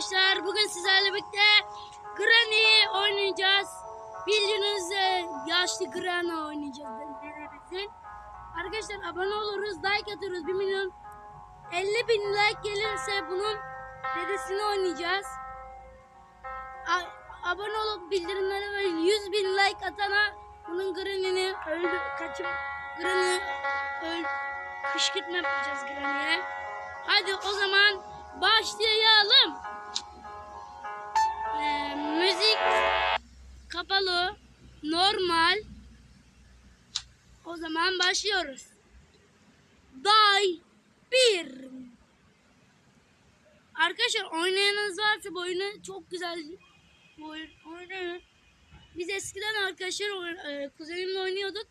arkadaşlar. Bugün sizlerle birlikte Granny oynayacağız. Bildiğiniz üzere yaşlı Granny oynayacağız dedemizin. Arkadaşlar abone oluruz, like atıyoruz. 1 milyon 50 bin like gelirse bunun dedesini oynayacağız. A- abone olup bildirimlere ve 100 bin like atana bunun Granny'ni öldü kaçım Granny öl kışkırtma yapacağız Granny'e. Hadi o zaman başlayalım. Müzik kapalı, normal. O zaman başlıyoruz. Day 1. Arkadaşlar oynayanınız varsa bu oyunu çok güzel bu oynayın. Biz eskiden arkadaşlar e, kuzenimle oynuyorduk.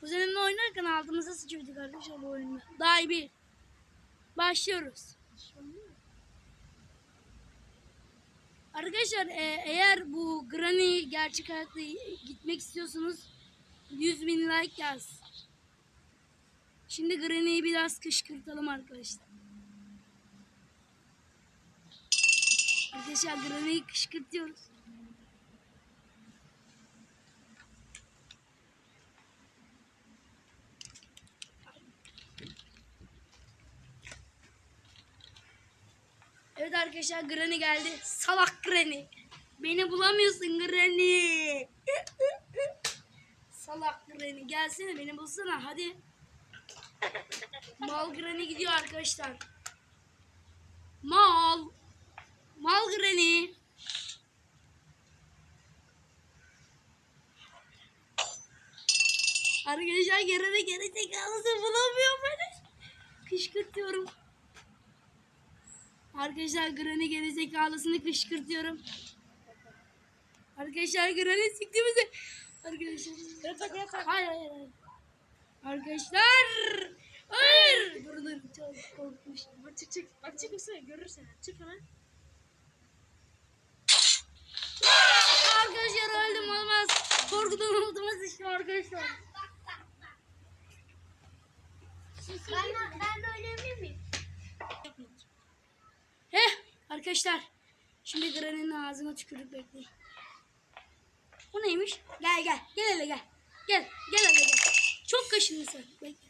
Kuzenimle oynarken altımıza sıçıyorduk arkadaşlar bu oyunda. Day 1. Başlıyoruz. Arkadaşlar e, eğer bu Granny gerçek hayatta gitmek istiyorsanız 100 bin like yaz. Şimdi Granny'yi biraz kışkırtalım arkadaşlar. Arkadaşlar Granny'yi kışkırtıyoruz. Arkadaşlar Granny geldi. Salak Granny. Beni bulamıyorsun Granny. Salak Granny. Gelsene beni bulsana hadi. Mal Granny gidiyor arkadaşlar. Mal. Mal Granny. Arkadaşlar geri geri tekrarlısı bulamıyorum beni. Kışkırtıyorum. Arkadaşlar Granny gerizekalısını kışkırtıyorum. Arkadaşlar Granny sikti bizi. Arkadaşlar. Yatak yatak. Hayır hayır hayır. Arkadaşlar. Hayır. Dur dur çok korkmuş. Bak çık çık. Bak çık üstüne görürsen. Çık hemen. Arkadaşlar öldüm olmaz. Korkudan altıma sıçtım arkadaşlar. Ben, ben de oynayabilir miyim? Arkadaşlar. Şimdi Granny'nin ağzına tükürük bekleyin. Bu neymiş? Gel gel. Gel hele gel. Gel. Gel hele gel. Çok kaşındın sen. Bekle.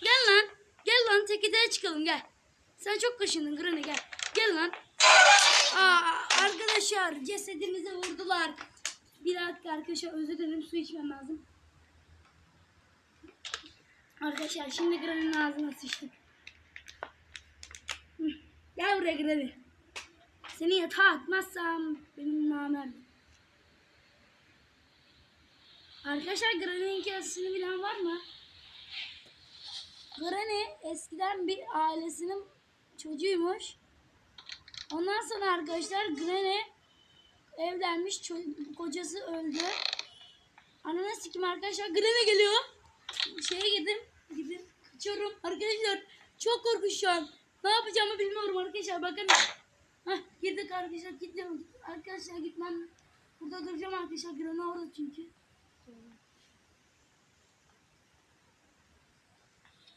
Gel lan. Gel lan tekideye çıkalım gel. Sen çok kaşındın Granny gel. Gel lan. Aa, arkadaşlar cesedimize vurdular. Bir dakika arkadaşlar özür dilerim su içmem lazım. Arkadaşlar şimdi Granny'nin ağzına sıçtık. Gel buraya Granny. Seni yatağa atmazsam benim namem. Arkadaşlar Granny'nin hikayesini bilen var mı? Granny eskiden bir ailesinin çocuğuymuş. Ondan sonra arkadaşlar Granny evlenmiş, kocası öldü. Ananı sikim arkadaşlar Granny geliyor. Şeye gidin, gidin. Kaçıyorum arkadaşlar. Çok korkunç. Ne yapacağımı bilmiyorum arkadaşlar. Bakın. Hah girdik arkadaşlar. Gidiyorum. Arkadaşlar gitmem. Burada duracağım arkadaşlar. Granny orada çünkü.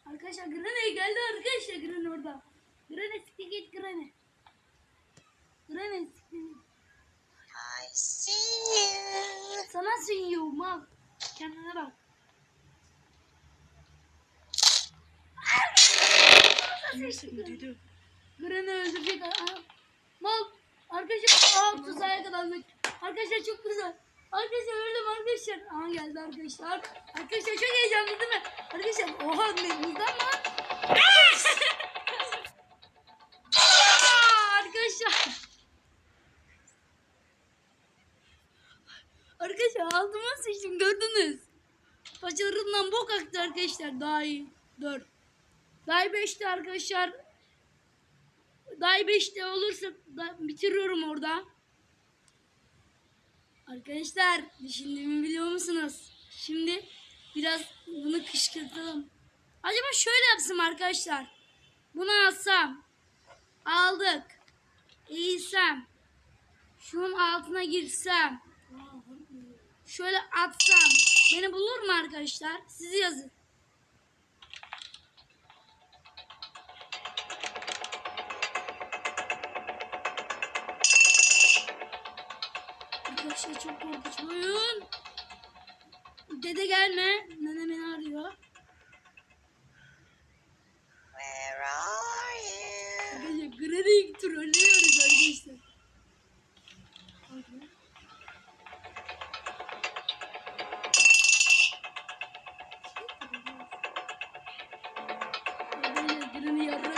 Arkadaşlar Granny geldi arkadaşlar Granny orada. Granny sikti git Granny. Granny sikti. I see you. Sana sürüyor mal. Kendine bak. Duydum. Granny öldürecek. Aa, Mal. Arkadaşlar aa tuzağa yakalandık. Arkadaşlar çok güzel. Arkadaşlar öldüm arkadaşlar. Aa geldi arkadaşlar. Arkadaşlar çok heyecanlı değil mi? Arkadaşlar oha ne lan? Aa, arkadaşlar. Arkadaşlar altıma sıçtım gördünüz. Paçalarından bok aktı arkadaşlar. Daha iyi. 4. Daha 5'te arkadaşlar. Daha 5'te olursa da bitiriyorum orada. Arkadaşlar düşündüğümü biliyor musunuz? Şimdi biraz bunu kışkırtalım. Acaba şöyle yapsam arkadaşlar. Bunu alsam. Aldık. Eğilsem. Şunun altına girsem. Şöyle atsam. Beni bulur mu arkadaşlar? Siz yazın. Arkadaşlar çok korkunç bir oyun. Dede gelme. Nene beni arıyor. Where are you? Arkadaşlar Granny'i trollüyoruz arkadaşlar. Granny yarrak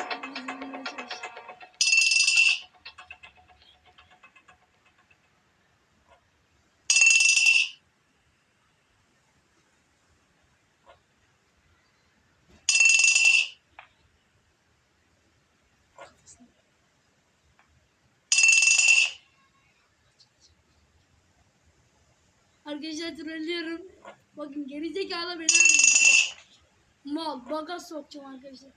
Arkadaşlar trollüyorum. Bakın gerizekalı beni. Mal baga sokacağım arkadaşlar.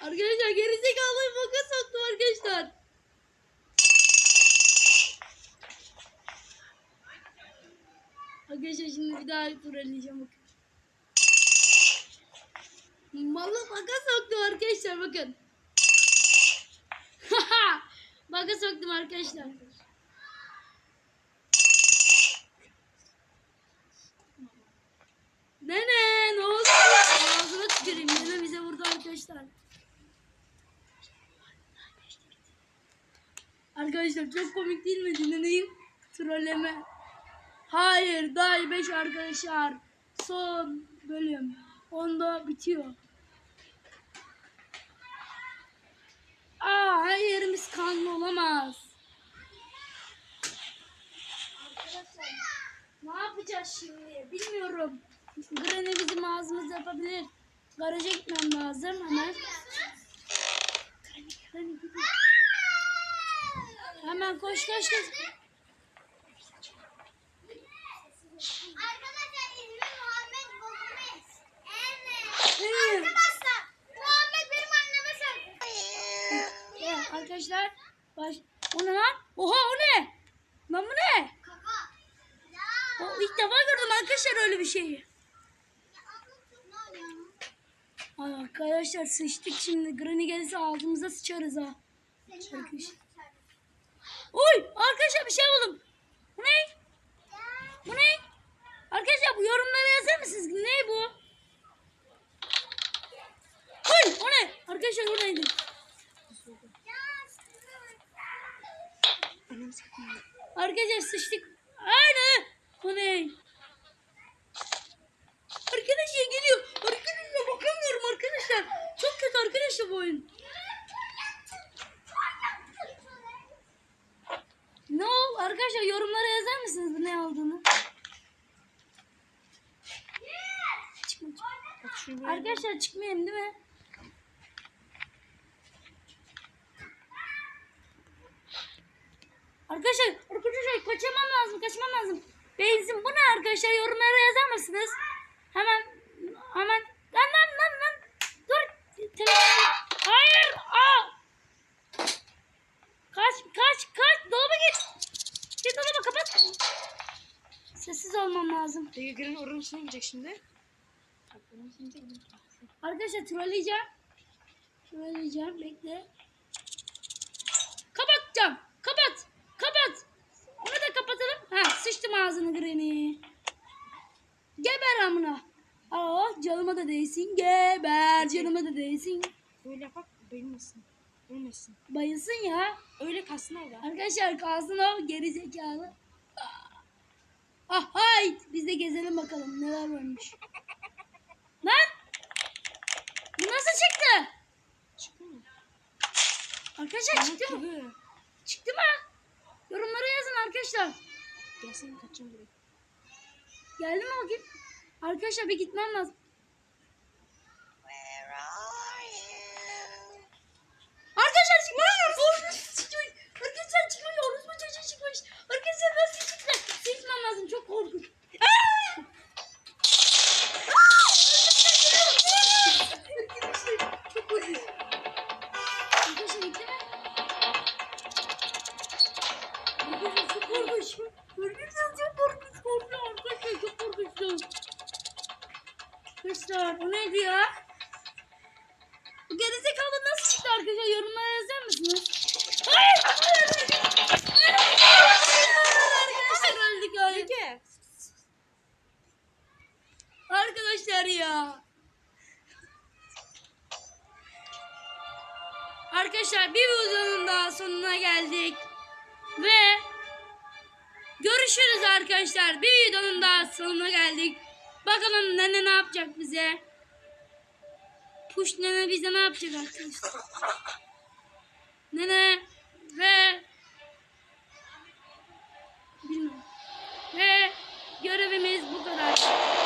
Arkadaşlar gerizekalıyı baga soktum arkadaşlar. Arkadaşlar şimdi bir daha trolleyeceğim bakın. Malı baka soktum arkadaşlar bakın. baka soktum arkadaşlar. Nene ne oldu? Ağzına tüküreyim. Nene bize vurdu arkadaşlar. Arkadaşlar çok komik değil mi? Neneyi trolleme. Hayır daha 5 arkadaşlar. Son bölüm. Onda bitiyor. Aa her yerimiz kanlı olamaz. Arkadaşlar ne yapacağız şimdi bilmiyorum. Granny bizim ağzımızı yapabilir. Garaja gitmem lazım hemen. Hemen koş koş koş. Arkadaşlar ismi Muhammed Gomez. Evet. Hı. Arkadaşlar Muhammed benim anneme söyledi. Evet, arkadaşlar baş... O ne lan? Oha o ne? Lan bu ne? O, ilk defa gördüm arkadaşlar öyle bir şeyi. Ay arkadaşlar sıçtık şimdi. Granny gelirse ağzımıza sıçarız ha. Oy arkadaşlar bir şey buldum. Bu ne? Bu ne? Arkadaşlar bu yorumlara yazar mısınız? Ne bu? Oy o ne? Arkadaşlar oradaydı. Arkadaşlar sıçtık. Aynı. Bu ne? Arkadaşlar geliyor. Arkadaşlar bakamıyorum arkadaşlar. Çok kötü arkadaşlar bu oyun. Ne ol? Arkadaşlar yorumlara yazar mısınız bu ne olduğunu? Çıkma, çıkma. Arkadaşlar çıkmayayım değil mi? Arkadaşlar, arkadaşlar kaçamam lazım, kaçmam lazım. Benzin bu ne arkadaşlar? Yorumlara yazar mısınız? Hemen, hemen. Lan lan lan lan. Dur. Hayır. Aa. Kaç, kaç, kaç. Dolaba git. Git dolaba kapat. Sessiz olmam lazım. Gren oranın içine girecek şimdi. Arkadaşlar trolleyeceğim. Trolleyeceğim. Bekle. Kapatacağım. Kapat. Kapat. Onu da kapatalım. Ha sıçtım ağzını Granny. Geber amına. Aa canıma da değsin. Geber canıma da değsin. Böyle yapak bayılmasın. Ölmesin. Bayılsın ya. Öyle kalsın orada. Arkadaşlar kalsın o geri zekalı. Ah hay. Biz de gezelim bakalım neler varmış. Lan. Bu nasıl çıktı? Çıkıyor mu? Arkadaşlar çıktı mı? Çıktı. Çıktı mı? Yorumlara yazın arkadaşlar. Gelsin kaçacağım buraya. Geldi mi bakayım? Arkadaşlar bir gitmem lazım. Where are you? Arkadaşlar çıkmış. Arkadaşlar çıkmış. Orası bu çocuğu çıkmış. Arkadaşlar nasıl çıktı? Seçmem lazım. Çok korkunç. Aa! arkadaşlar bir videonun daha sonuna geldik. Bakalım nene ne yapacak bize. Push nene bize ne yapacak arkadaşlar. Nene ve bilmiyorum. Ve görevimiz bu kadar.